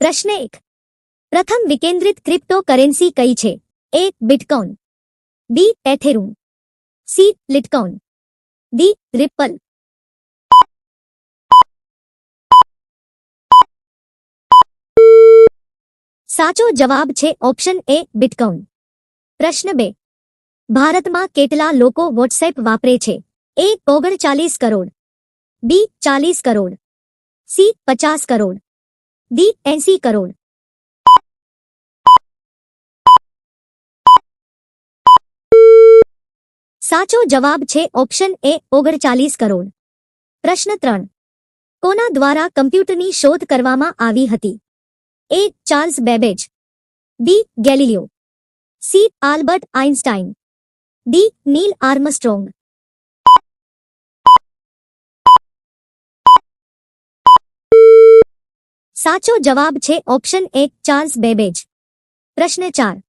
પ્રશ્ન એક. પ્રથમ વિકેન્દ્રિત ક્રિપ્ટોકરન્સી કઈ છે? A Bitcoin B Ethereum C Litecoin D Ripple સાચો જવાબ છે ઓપ્શન એ બિટકોઇન પ્રશ્ન બે. ભારતમાં કેટલા લોકો વોટ્સએપ વાપરે છે? એ ઓગણચાલીસ કરોડ. બી ચાલીસ કરોડ. સી પચાસ કરોડ. ડી એસી કરોડ. સાચો જવાબ છે ઓપ્શન એ ઓગણચાલીસ કરોડ. પ્રશ્ન ત્રણ. કોના દ્વારા કમ્પ્યુટરની શોધ કરવામાં આવી હતી? A Charles Babbage. B Galileo. C Albert Einstein. D Neil Armstrong. સાચો જવાબ છે ઓપ્શન એક ચાર્લ્સ બેબેજ. પ્રશ્ન ચાર.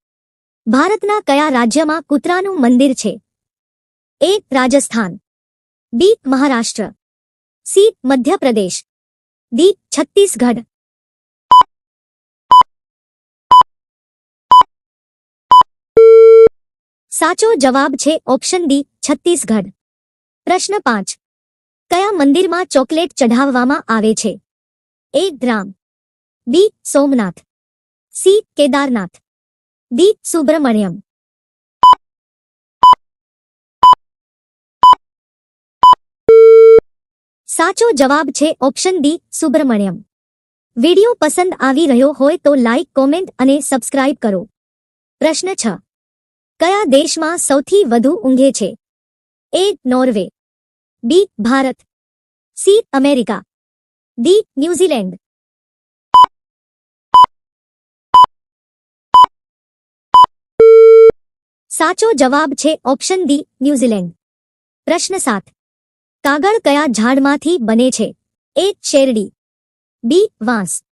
ભારતના કયા રાજ્યમાં કૂતરાનું મંદિર છે? A Rajasthan. B Maharashtra. C Madhya Pradesh. D Chhattisgarh. સાચો જવાબ છે ઓપ્શન ડી છત્તીસગઢ. પ્રશ્ન પાંચ. કયા મંદિરમાં ચોકલેટ ચઢાવવામાં આવે છે? A gram. B Somnath C Kedarnath D Subramanyam સાચો જવાબ છે ઓપ્શન ડી સુબ્રમણ્યમ વિડિયો પસંદ આવી રહ્યો હોય તો લાઇક કોમેન્ટ અને સબસ્ક્રાઇબ કરો પ્રશ્ન છ કયા દેશમાં સૌથી વધુ ઊંઘે છે A Norway B Bharat C America D New Zealand સાચો જવાબ છે ઓપ્શન ડી, ન્યૂઝીલેન્ડ. પ્રશ્ન સાત. કાગળ કયા ઝાડમાંથી બને છે? એ, શેરડી. બી, વાંસ.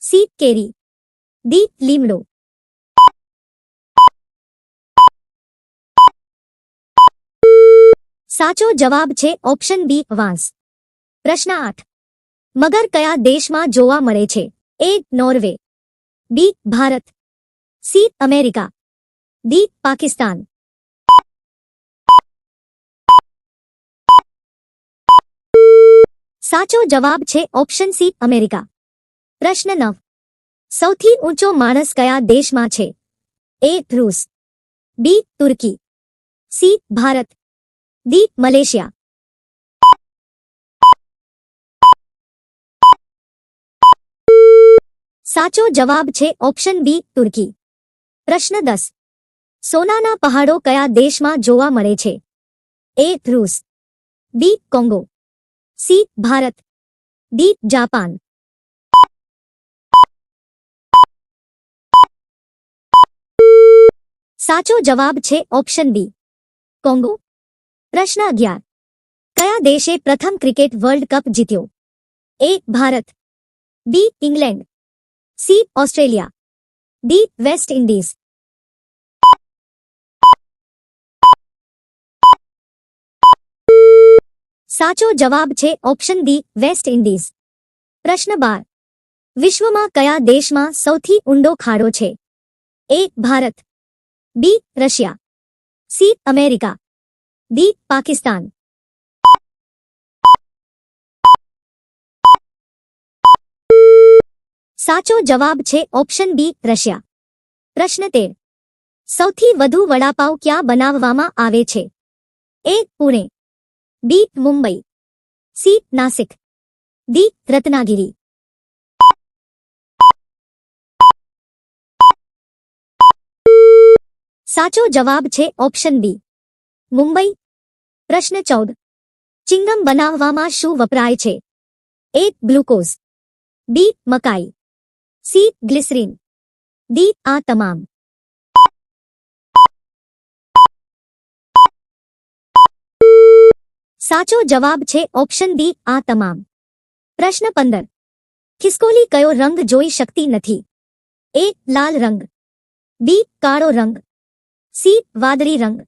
સી, કેરી. ડી, લીમડો. સાચો જવાબ છે ઓપ્શન બી, વાંસ. પ્રશ્ન આઠ. મગર કયા દેશમાં જોવા મળે છે? A, Norway. B, Bharat. C, America. D Pakistan સાચો જવાબ છે ઓપ્શન સી અમેરિકા પ્રશ્ન નવ સૌથી ઊંચો માણસ કયા દેશમાં છે A રૂસ B Turkey C Bharat D Malaysia સાચો જવાબ છે ઓપ્શન બી તુર્કી પ્રશ્ન દસ સોનાના પહાડો કયા દેશમાં જોવા મળે છે? A રૂસ. B Congo. C Bharat. D Japan. સાચો જવાબ છે ઓપ્શન બી કોંગો. પ્રશ્ન અગિયાર. કયા દેશે પ્રથમ ક્રિકેટ વર્લ્ડ કપ જીત્યો? A Bharat. B England. C Australia. D West Indies. સાચો જવાબ છે ઓપ્શન ડી, વેસ્ટ ઇન્ડિઝ. પ્રશ્ન બાર. વિશ્વમાં કયા દેશમાં સૌથી ઊંડો ખાડો છે? A, Bharat. B, Russia. C, America. D, Pakistan. સાચો જવાબ છે ઓપ્શન બી, રશિયા. પ્રશ્ન તેર. સૌથી વધુ વડાપાઉં ક્યાં બનાવવામાં આવે છે? A, Pune. B Mumbai C Nashik D Ratnagiri સાચો જવાબ છે ઓપ્શન બી મુંબઈ. પ્રશ્ન ચૌદ. ચિંગમ બનાવવામાં શું વપરાય છે? એ ગ્લુકોઝ બી મકાઈ. સી ગ્લિસરીન ડી આ તમામ. સાચો જવાબ છે ઓપ્શન ડી, આ તમામ. પ્રશ્ન પંદર. ખિસકોલી કયો રંગ જોઈ શકતી નથી? એ, લાલ રંગ. બી, કાળો રંગ. સી, વાદળી રંગ.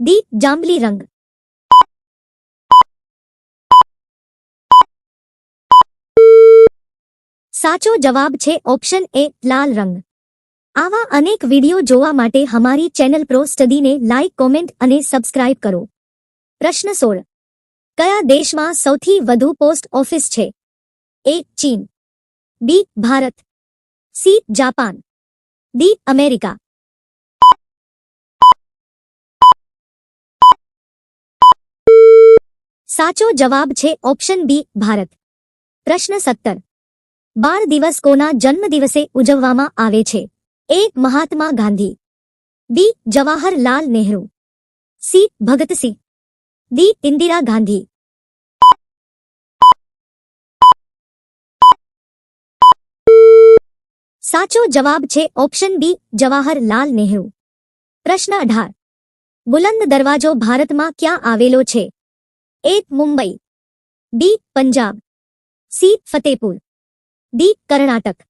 ડી, જાંબલી રંગ. સાચો જવાબ છે ઓપ્શન એ, લાલ રંગ. આવા અનેક વીડિયો જોવા માટે અમારી ચેનલ પ્રો સ્ટડીને લાઇક કોમેન્ટ અને સબસ્ક્રાઇબ કરો. પ્રશ્ન સોળ. કયા દેશમાં સૌથી વધુ પોસ્ટ ઓફિસ છે? A China. B Bharat. C Japan. D America. સાચો જવાબ છે ઓપ્શન બી ભારત. પ્રશ્ન સત્તર. બાળ દિવસ કોના જન્મદિવસે ઉજવવામાં આવે છે? એ મહાત્મા ગાંધી. બી જવાહરલાલ નહેરુ. સી ભગતસિંહ. ડી ઇન્દિરા ગાંધી સાચો જવાબ છે ઓપ્શન બી જવાહરલાલ નહેરુ પ્રશ્ન અઢાર બુલંદ દરવાજો ભારતમાં ક્યાં આવેલો છે A Mumbai B Punjab C Fatehpur D Karnataka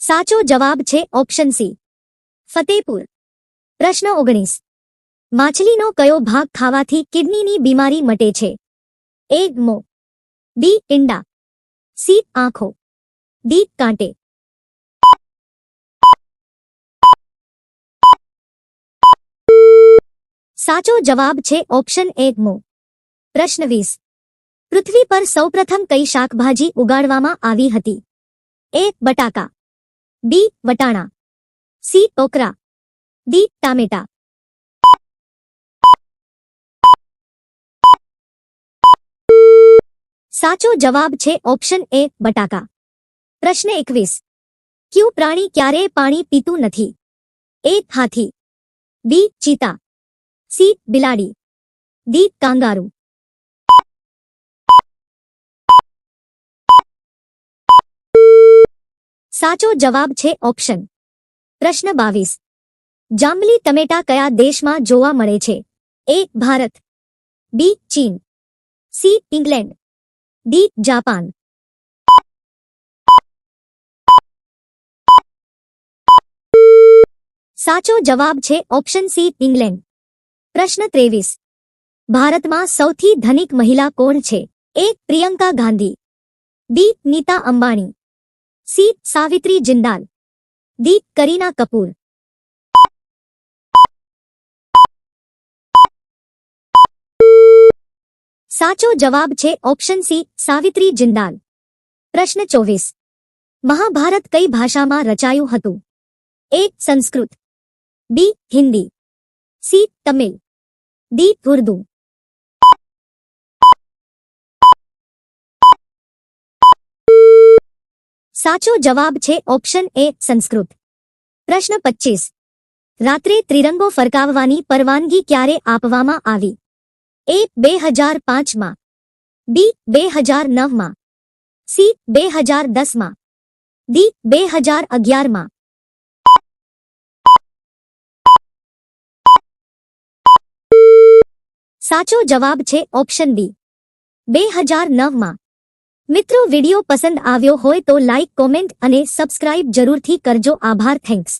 સાચો જવાબ છે ઓપ્શન સી ફતેપુર પ્રશ્ન ઓગણીસ. માછલીનો કયો ભાગ ખાવાથી કિડનીની બીમારી મટે છે? એ, મો. બી, ઈંડા. સી, આંખો. ડી, કાંટે. સાચો જવાબ છે ઓપ્શન એક મો. પ્રશ્ન વીસ. પૃથ્વી પર સૌપ્રથમ કઈ શાકભાજી ઉગાડવામાં આવી હતી? એ, બટાકા. બી, વટાણા. સી ઓકરા ડી ટામેટા સાચો જવાબ છે ઓપ્શન એ બટાકા પ્રશ્ન એકવીસ ક્યુ પ્રાણી ક્યારેય પાણી પીતું નથી એ હાથી બી ચીતા સી બિલાડી ડી કાંગારૂ સાચો જવાબ છે ઓપ્શન પ્રશ્ન બાવીસ. જાંબલી ટમેટા કયા દેશમાં જોવા મળે છે? A, Bharat. B, China. C, England. D, Japan. સાચો જવાબ છે ઓપ્શન સી, ઇંગ્લેન્ડ. પ્રશ્ન ત્રેવીસ. ભારતમાં સૌથી ધનિક મહિલા કોણ છે? A, Priyanka Gandhi. B, Nita Ambani. C, Savitri Jindal. D Kareena Kapoor. સાચો જવાબ છે ઓપ્શન સી, સાવિત્રી જિંદાલ. પ્રશ્ન ચોવીસ. મહાભારત કઈ ભાષામાં રચાયું હતું? A, Sanskrit. B, Hindi. C, Tamil. D, Urdu. સાચો જવાબ છે ઓપ્શન એ સંસ્કૃત. પ્રશ્ન પચીસ. રાત્રે ત્રિરંગો ફરકાવવાની પરવાનગી ક્યારે આપવામાં આવી? એ બે હજાર પાંચમાં બી બે હજાર નવમાં સી બે હજાર દસમાં ડી બે હજાર અગિયારમાં સાચો જવાબ છે ઓપ્શન બી. બે હજાર નવમાં મિત્રો વિડિયો પસંદ આવ્યો હોય તો લાઇક કોમેન્ટ અને સબસ્ક્રાઇબ જરૂરથી કરજો. આભાર થેન્ક્સ.